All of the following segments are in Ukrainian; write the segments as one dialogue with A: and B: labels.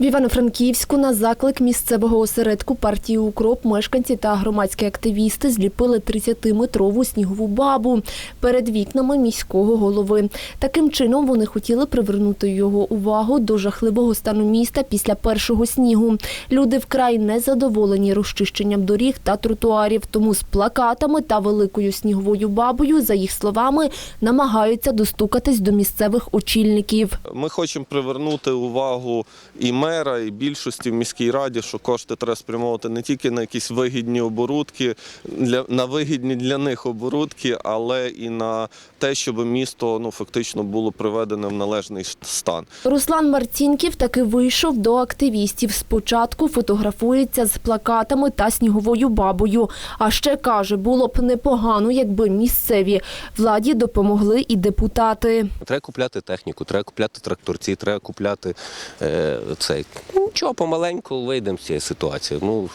A: В Івано-Франківську на заклик місцевого осередку партії Укроп мешканці та громадські активісти зліпили 30-метрову снігову бабу перед вікнами міського голови. Таким чином вони хотіли привернути його увагу до жахливого стану міста після першого снігу. Люди вкрай незадоволені розчищенням доріг та тротуарів, тому з плакатами та великою сніговою бабою, за їх словами, намагаються достукатись до місцевих очільників.
B: Ми хочемо привернути увагу і мера, і більшості в міській раді, що кошти треба спрямовувати не тільки на якісь вигідні оборудки, для, на вигідні для них оборудки, але і на те, щоб місто ну, фактично було приведене в належний стан.
A: Руслан Марцінків таки вийшов до активістів. Спочатку фотографується з плакатами та сніговою бабою. А ще каже, було б непогано, якби місцеві владі допомогли і депутати.
C: Треба купляти техніку, треба купляти тракторці, треба купляти е, цей. Ну, Нічого, помаленьку вийдемо з цієї ситуації. Ну,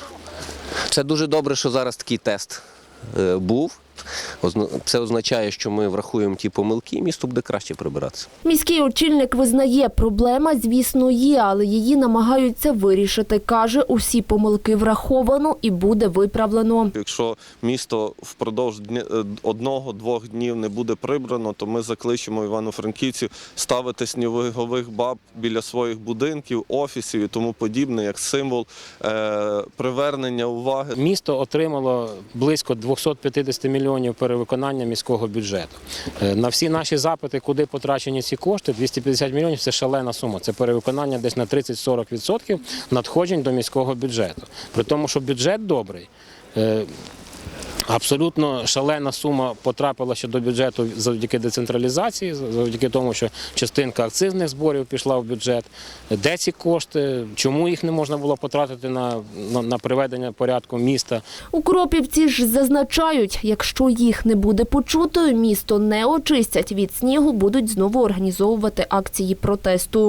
C: це дуже добре, що зараз такий тест е, був. Це означає, що ми врахуємо ті помилки, і місто буде краще прибиратися.
A: Міський очільник визнає, проблема, звісно, є, але її намагаються вирішити. Каже, усі помилки враховано і буде виправлено.
B: Якщо місто впродовж е, одного-двох днів не буде прибрано, то ми закличемо івано-франківців ставити снігових баб біля своїх будинків, офісів і тому подібне, як символ е, привернення уваги
D: Місто отримало близько 250 мільйонів перевиконання міського бюджету. Е, На всі наші запити, куди потрачені ці кошти, 250 мільйонів це шалена сума. Це перевиконання десь на 30-40% надходжень до міського бюджету. При тому, що бюджет добрий. Абсолютно шалена сума потрапила ще до бюджету завдяки децентралізації, завдяки тому, що частинка акцизних зборів пішла в бюджет. Де ці кошти? Чому їх не можна було потратити на, на, на приведення порядку міста?
A: Укропівці ж зазначають, якщо їх не буде почутою, місто не очистять від снігу, будуть знову організовувати акції протесту.